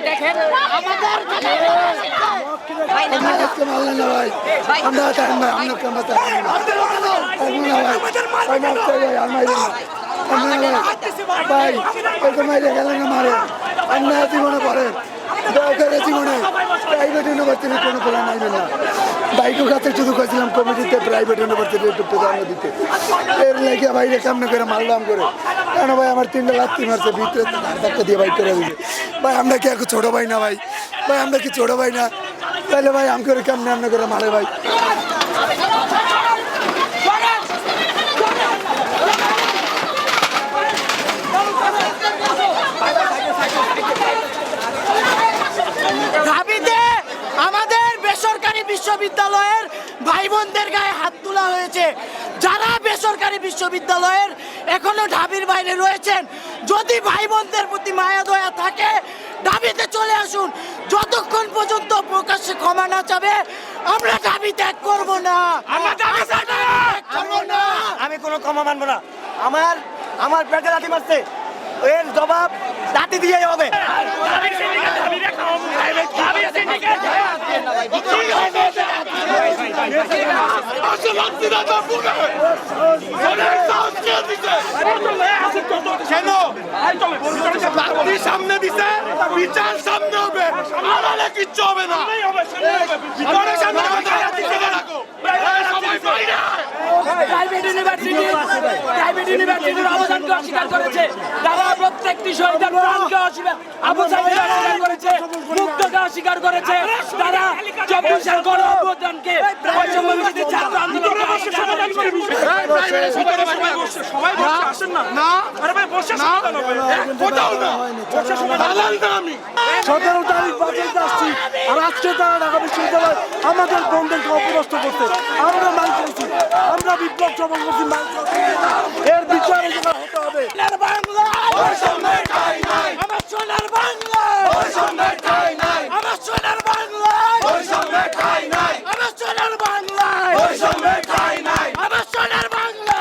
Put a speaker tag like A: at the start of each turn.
A: দেখেন
B: আমরা আমরা আমরা ভাই আমরা গেলেন না মারে। আমরা জীবনে পড়েন দরকারে জীবনে। প্রাইভেট ইউনিভার্সিটি কোনো প্ল্যান আইবেন না বাইকের কাছে শুধু করেছিলাম কমিটিতে প্রাইভেট ইউনিভার্সিটি একটু প্রাধান্য দিতে। এর লেগে বাইরে কেমন করে মারলাম করে। কেন ভাই আমার তিনটা লাত্তি মারছে ভিতরে ধাক্কা দিয়ে বাইক করে দিবে। ভাই আমরা কি এখন ছোট ভাই না ভাই? ভাই আমরা কি ছোট ভাই না? তাহলে ভাই আমি করে কেমনে এমনি করে মারে ভাই
C: ঢাবিতে আমাদের বেসরকারি বিশ্ববিদ্যালয়ের ভাই বোনদের গায়ে হাত তোলা হয়েছে। যারা বেসরকারি বিশ্ববিদ্যালয়ের এখনও ঢাবির বাইরে রয়েছেন যদি ভাই বোনদের প্রতি মায়া দয়া থাকে ঢাবিতে চলে আসুন। যতক্ষণ পর্যন্ত প্রকাশ্যে ক্ষমা না চাবে আমরা ঢাবি ত্যাগ করব না। আমরা
D: আমি কোনো ক্ষমা মানবো না। আমার আমার পেটে লাথি মারছে। এর জবাব লাঠি দিয়ে হবে।
E: কেন বাতি সামনে দিছে বিচার সামনে হবে। আড়ালে কিচ্ছু হবে না।
F: প্রাইভেট ইউনিভার্সিটি প্রাইভেট ইউনিভার্সিটির অবদানকে অস্বীকার করেছে। তারা প্রত্যেকটি শহীদের প্রাণকে অস্বীকার আবু সাইদকে অস্বীকার করেছে মুক্তকে অস্বীকার করেছে। তারা চব্বিশের গণ অভ্যুত্থানকে ছাত্র আন্দোলনকে অস্বীকার করেছে।
E: ভিতরে সবাই বসে সবাই বসে আসেন না। না আরে ভাই বসে না কোথাও না দালাল না আমি।
B: সতেরো তারিখ আসছি আর আজকে তারা ঢাকা বিশ্ববিদ্যালয় আমাদের বন্ধুকে অপদস্থ করতে আমরা মান করছি। লোকসভা এর বিচার এখানে হতে হবে। আমার সোনার বাংলা আমার সোনার বাংলা আমার সোনার বাংলা আমার সোনার
C: বাংলা